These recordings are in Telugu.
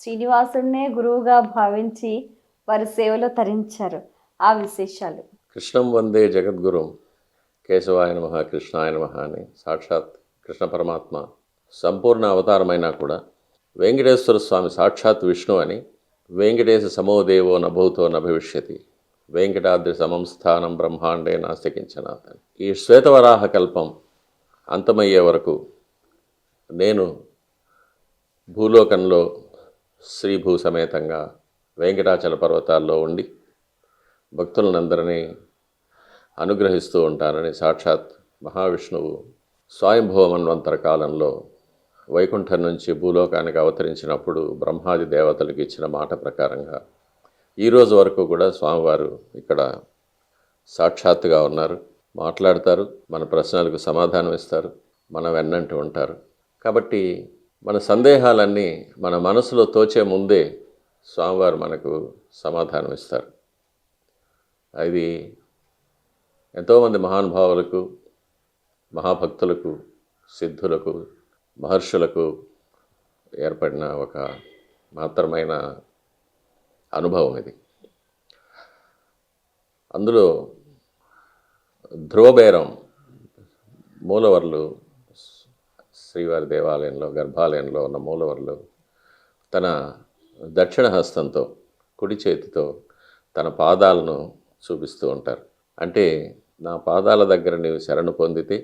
శ్రీనివాసుడినే గురువుగా భావించి వారి సేవలో తరించారు. ఆ విశేషాలు. కృష్ణం వందే జగద్గురుం కేశవాయ నమ కృష్ణాయ నమ అని సాక్షాత్ కృష్ణ పరమాత్మ సంపూర్ణ అవతారమైనా కూడా వెంకటేశ్వర స్వామి సాక్షాత్ విష్ణు అని వెంకటేశ సమోదేవో నభూతో నభవిష్యతి. వెంకటాద్రి సమం స్థానం బ్రహ్మాండే నాస్తికించనాథ్ ఈ శ్వేతవరాహ కల్పం అంతమయ్యే వరకు నేను భూలోకంలో శ్రీభూ సమేతంగా వెంకటాచల పర్వతాల్లో ఉండి భక్తులనందరినీ అనుగ్రహిస్తూ ఉంటానని సాక్షాత్ మహావిష్ణువు స్వయంభవ మన్వంతర కాలంలో వైకుంఠం నుంచి భూలోకానికి అవతరించినప్పుడు బ్రహ్మాది దేవతలకు ఇచ్చిన మాట ప్రకారంగా ఈరోజు వరకు కూడా స్వామివారు ఇక్కడ సాక్షాత్తుగా ఉన్నారు. మాట్లాడతారు మన ప్రశ్నలకు సమాధానం ఇస్తారు మన వెన్నంటూ ఉంటారు. కాబట్టి మన సందేహాలన్నీ మన మనసులో తోచే ముందే స్వామివారు మనకు సమాధానం ఇస్తారు. అది ఎంతోమంది మహానుభావులకు మహాభక్తులకు సిద్ధులకు మహర్షులకు ఏర్పడిన ఒక మాత్రమైన అనుభవం ఇది. అందులో ధ్రువబేరం మూలవర్లు శ్రీవారి దేవాలయంలో గర్భాలయంలో ఉన్న మూలవర్లు తన దక్షిణ హస్తంతో కుడి చేతితో తన పాదాలను చూపిస్తూ ఉంటారు. అంటే నా పాదాల దగ్గర నీవు శరణు పొందితే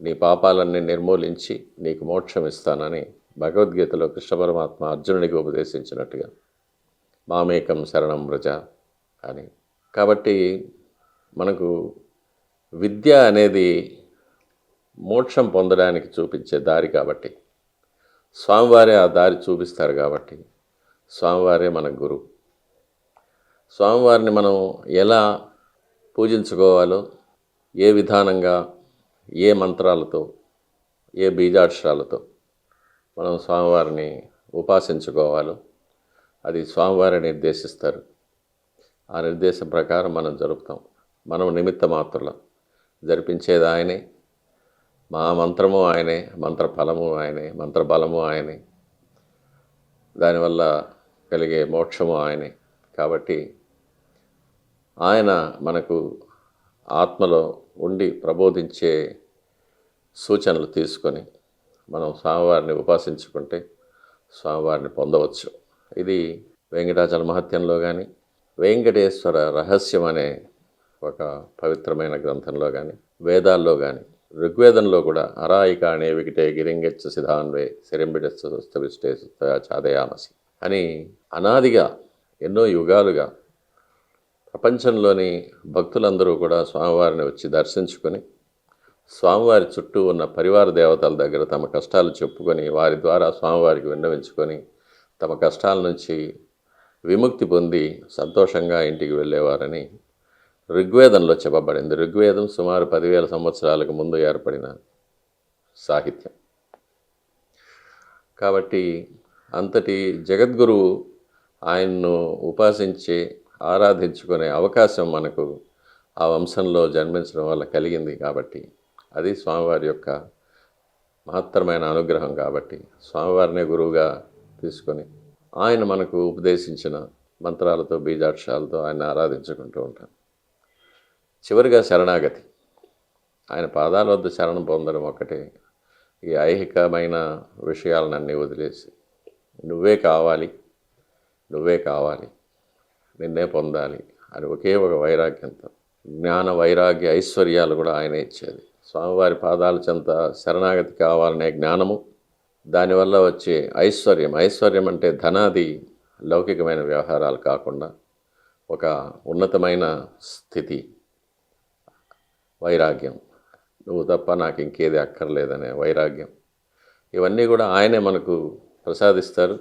నీ పాపాలన్నీ నిర్మూలించి నీకు మోక్షం ఇస్తానని భగవద్గీతలో కృష్ణ పరమాత్మ అర్జునుడికి ఉపదేశించినట్టుగా మామేకం శరణం వ్రజ అని. కాబట్టి మనకు విద్య అనేది మోక్షం పొందడానికి చూపించే దారి కాబట్టి. స్వామివారే ఆ దారి చూపిస్తారు కాబట్టి స్వామివారే మన గురువు. స్వామివారిని మనం ఎలా పూజించుకోవాలో ఏ విధానంగా ఏ మంత్రాలతో ఏ బీజాక్షరాలతో మనం స్వామివారిని ఉపాసించుకోవాలో అది స్వామివారే నిర్దేశిస్తారు. ఆ నిర్దేశం ప్రకారం మనం జరుపుతాం. మనం నిమిత్త మాత్రులం జరిపించేది ఆయనే మా మంత్రము ఆయనే మంత్ర ఫలము ఆయనే మంత్ర బలము ఆయనే. దానివల్ల కలిగే మోక్షము ఆయనే. కాబట్టి ఆయన మనకు ఆత్మలో ఉండి ప్రబోధించే సూచనలు తీసుకొని మనం స్వామివారిని ఉపాసించుకుంటే స్వామివారిని పొందవచ్చు. ఇది వెంకటాచల మహత్యంలో కానీ వెంకటేశ్వర రహస్యం అనే ఒక పవిత్రమైన గ్రంథంలో కానీ వేదాల్లో కానీ ఋగ్వేదంలో కూడా అరాయిక అనే వికిటే గిరింగెచ్చ సిధాన్వే శరింబిడెస్తవిష్టే చాదయామసి అని అనాదిగా ఎన్నో యుగాలుగా ప్రపంచంలోని భక్తులందరూ కూడా స్వామివారిని వచ్చి దర్శించుకొని స్వామివారి చుట్టూ ఉన్న పరివార దేవతల దగ్గర తమ కష్టాలు చెప్పుకొని వారి ద్వారా స్వామివారికి విన్నవించుకొని తమ కష్టాల నుంచి విముక్తి పొంది సంతోషంగా ఇంటికి వెళ్ళేవారని ఋగ్వేదంలో చెప్పబడింది. ఋగ్వేదం సుమారు పదివేల సంవత్సరాలకు ముందు ఏర్పడిన సాహిత్యం. కాబట్టి అంతటి జగద్గురువు ఆయన్ను ఉపాసించి ఆరాధించుకునే అవకాశం మనకు ఆ వంశంలో జన్మించడం వల్ల కలిగింది కాబట్టి అది స్వామివారి యొక్క మహత్తరమైన అనుగ్రహం కాబట్టి స్వామివారినే గురువుగా తీసుకొని ఆయన మనకు ఉపదేశించిన మంత్రాలతో బీజాక్షరాలతో ఆయన ఆరాధించుకుంటూ ఉంటాం. చివరిగా శరణాగతి. ఆయన పాదాల వద్ద శరణం పొందడం ఒకటే ఈ ఐహికమైన విషయాలనన్నీ వదిలేసి నువ్వే కావాలి నువ్వే కావాలి నిన్నే పొందాలి అని ఒకే ఒక వైరాగ్యంతో జ్ఞాన వైరాగ్య ఐశ్వర్యాలు కూడా ఆయన ఇచ్చేది. స్వామివారి పాదాల చెంత శరణాగతి కావాలనే జ్ఞానము దానివల్ల వచ్చే ఐశ్వర్యం. ఐశ్వర్యం అంటే ధనాది లౌకికమైన వ్యవహారాలు కాకుండా ఒక ఉన్నతమైన స్థితి. వైరాగ్యం. నువ్వు తప్ప నాకు ఇంకేది అక్కర్లేదనే వైరాగ్యం. ఇవన్నీ కూడా ఆయనే మనకు ప్రసాదిస్తారు.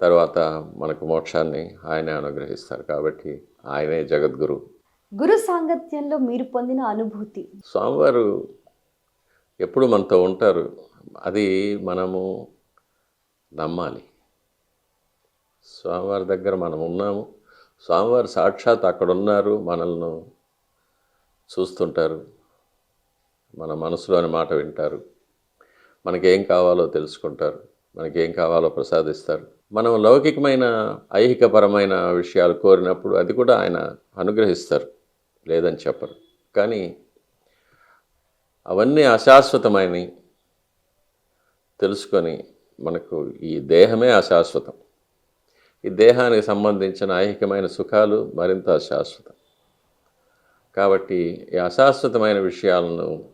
తర్వాత మనకు మోక్షాన్ని ఆయనే అనుగ్రహిస్తారు కాబట్టి ఆయనే జగద్గురు. గురు సాంగత్యంలో మీరు పొందిన అనుభూతి? స్వామివారు ఎప్పుడు మనతో ఉంటారు అది మనము నమ్మాలి. స్వామివారి దగ్గర మనం ఉన్నాము స్వామివారు సాక్షాత్ అక్కడ ఉన్నారు మనల్ని చూస్తుంటారు. మన మనసులోని మాట వింటారు. మనకేం కావాలో తెలుసుకుంటారు. మనకేం కావాలో ప్రసాదిస్తారు. మనం లౌకికమైన ఐహికపరమైన విషయాలు కోరినప్పుడు అది కూడా ఆయన అనుగ్రహిస్తారు. లేదని చెప్పరు. కానీ అవన్నీ అశాశ్వతమైనవి. తెలుసుకొని మనకు ఈ దేహమే అశాశ్వతం. ఈ దేహానికి సంబంధించిన ఐహికమైన సుఖాలు మరింత అశాశ్వతం. కాబట్టి ఈ అశాశ్వతమైన విషయాలను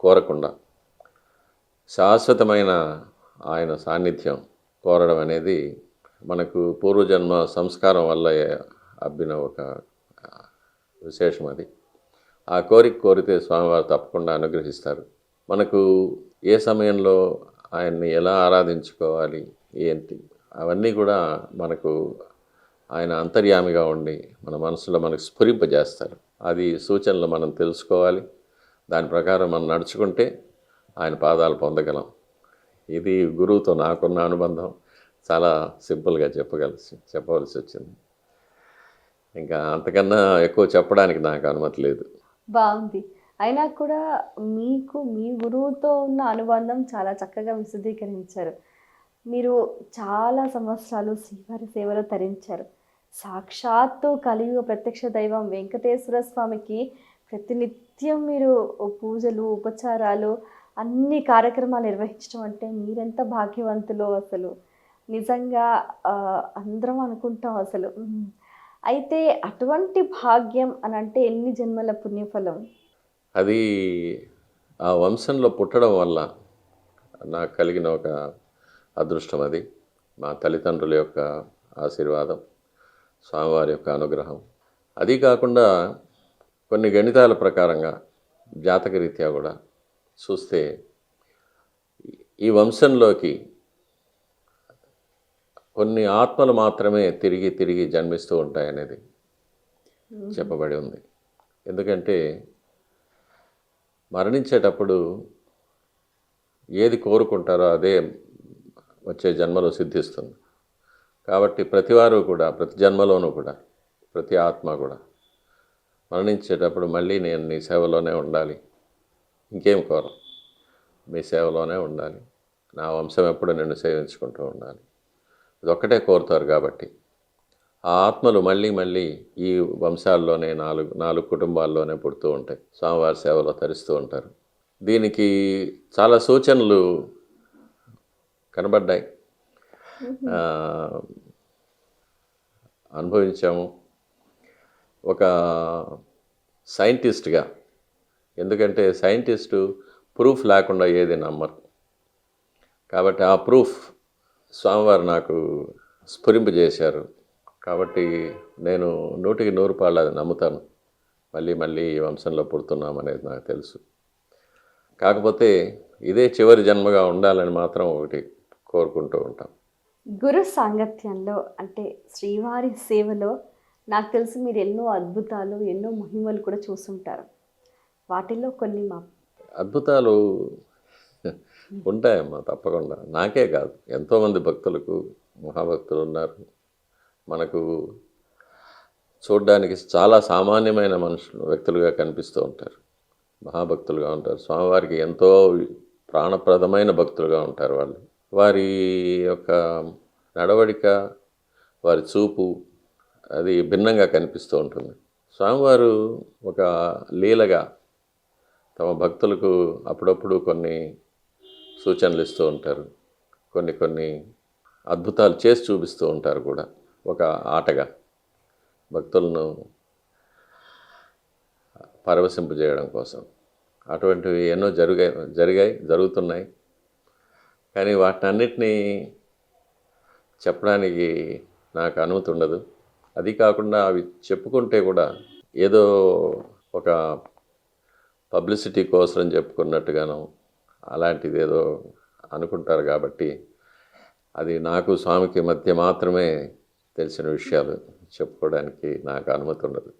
కోరకుండా శాశ్వతమైన ఆయన సాన్నిధ్యం కోరడం అనేది మనకు పూర్వజన్మ సంస్కారం వల్ల అబ్బిన ఒక విశేషం అది. ఆ కోరిక కోరితే స్వామివారు తప్పకుండా అనుగ్రహిస్తారు. మనకు ఏ సమయంలో ఆయన్ని ఎలా ఆరాధించుకోవాలి ఏంటి అవన్నీ కూడా మనకు ఆయన అంతర్యామిగా ఉండి మన మనసులో మనకు స్ఫురింపజేస్తారు. అది సూచనలు మనం తెలుసుకోవాలి. దాని ప్రకారం మనం నడుచుకుంటే ఆయన పాదాలు పొందగలం. ఇది గురువుతో నాకున్న అనుబంధం. చాలా సింపుల్గా చెప్పగలిసి చెప్పవలసి వచ్చింది. ఇంకా అంతకన్నా ఎక్కువ చెప్పడానికి నాకు అనుమతి లేదు. బాగుంది. అయినా కూడా మీకు మీ గురువుతో ఉన్న అనుబంధం చాలా చక్కగా విశదీకరించారు. మీరు చాలా సంవత్సరాలు శ్రీవారి సేవలో తరించారు. సాక్షాత్తు కలియుగ ప్రత్యక్ష దైవం వెంకటేశ్వర స్వామికి ప్రతినిత్యం మీరు పూజలు ఉపచారాలు అన్ని కార్యక్రమాలు నిర్వహించడం అంటే మీరెంత భాగ్యవంతులో అసలు. నిజంగా అందరం అనుకుంటాం అసలు. అయితే అటువంటి భాగ్యం అని అంటే ఎన్ని జన్మల పుణ్యఫలం? అది ఆ వంశంలో పుట్టడం వల్ల నాకు కలిగిన ఒక అదృష్టం అది. మా తల్లిదండ్రుల యొక్క ఆశీర్వాదం స్వామివారి యొక్క అనుగ్రహం. అది కాకుండా కొన్ని గణితాల ప్రకారంగా జాతకరీత్యా కూడా చూస్తే ఈ వంశంలోకి కొన్ని ఆత్మలు మాత్రమే తిరిగి తిరిగి జన్మిస్తూ ఉంటాయనేది చెప్పబడి ఉంది. ఎందుకంటే మరణించేటప్పుడు ఏది కోరుకుంటారో అదే వచ్చే జన్మలో సిద్ధిస్తుంది. కాబట్టి ప్రతివారు కూడా ప్రతి జన్మలోనూ కూడా ప్రతి ఆత్మ కూడా మరణించేటప్పుడు మళ్ళీ నేను నీ సేవలోనే ఉండాలి. ఇంకేం కోరం? మీ సేవలోనే ఉండాలి. నా వంశం ఎప్పుడు నిన్ను సేవించుకుంటూ ఉండాలి. ఇది ఒక్కటే కోరుతారు కాబట్టి. ఆ ఆత్మలు మళ్ళీ మళ్ళీ ఈ వంశాల్లోనే నాలుగు నాలుగు కుటుంబాల్లోనే పుడుతూ ఉంటాయి. స్వామివారి సేవలో తరిస్తూ ఉంటారు. దీనికి చాలా సూచనలు కనబడ్డాయి. అనుభవించాము. ఒక సైంటిస్ట్గా ఎందుకంటే సైంటిస్టు ప్రూఫ్ లేకుండా ఏది నమ్మరు. కాబట్టి ఆ ప్రూఫ్ స్వామివారు నాకు స్ఫురింపజేశారు కాబట్టి నేను నూటికి నూరు పాళ్ళు అది నమ్ముతాను. మళ్ళీ మళ్ళీ ఈ వంశంలో పుడుతున్నాం అనేది నాకు తెలుసు. కాకపోతే ఇదే చివరి జన్మగా ఉండాలని మాత్రం ఒకటి కోరుకుంటూ ఉంటాం. గురు సాంగత్యంలో అంటే శ్రీవారి సేవలో నాకు తెలిసి మీరు ఎన్నో అద్భుతాలు ఎన్నో మహిమలు కూడా చూసుంటారు. వాటిల్లో కొన్ని మా అద్భుతాలు ఉంటాయమ్మా తప్పకుండా. నాకే కాదు. ఎంతోమంది భక్తులకు మహాభక్తులు ఉన్నారు. మనకు చూడ్డానికి చాలా సామాన్యమైన మనుషులు వ్యక్తులుగా కనిపిస్తూ ఉంటారు. మహాభక్తులుగా ఉంటారు. స్వామివారికి ఎంతో ప్రాణప్రదమైన భక్తులుగా ఉంటారు వాళ్ళు. వారి యొక్క నడవడిక వారి చూపు అది భిన్నంగా కనిపిస్తూ ఉంటుంది. స్వామివారు ఒక లీలగా తమ భక్తులకు అప్పుడప్పుడు కొన్ని సూచనలు ఇస్తూ ఉంటారు. కొన్ని కొన్ని అద్భుతాలు చేసి చూపిస్తూ ఉంటారు కూడా. ఒక ఆటగా భక్తులను పరవశింపజేయడం కోసం. అటువంటివి ఎన్నో జరిగాయి జరిగాయి జరుగుతున్నాయి. కానీ వాటినన్నిటినీ చెప్పడానికి నాకు అనుమతి ఉండదు. అది కాకుండా అవి చెప్పుకుంటే కూడా ఏదో ఒక పబ్లిసిటీ కోసం చెప్పుకున్నట్టుగాను అలాంటిది ఏదో అనుకుంటారు కాబట్టి అది నాకు స్వామికి మధ్య మాత్రమే తెలిసిన విషయాలు చెప్పుకోవడానికి నాకు అనుమతి ఉండదు.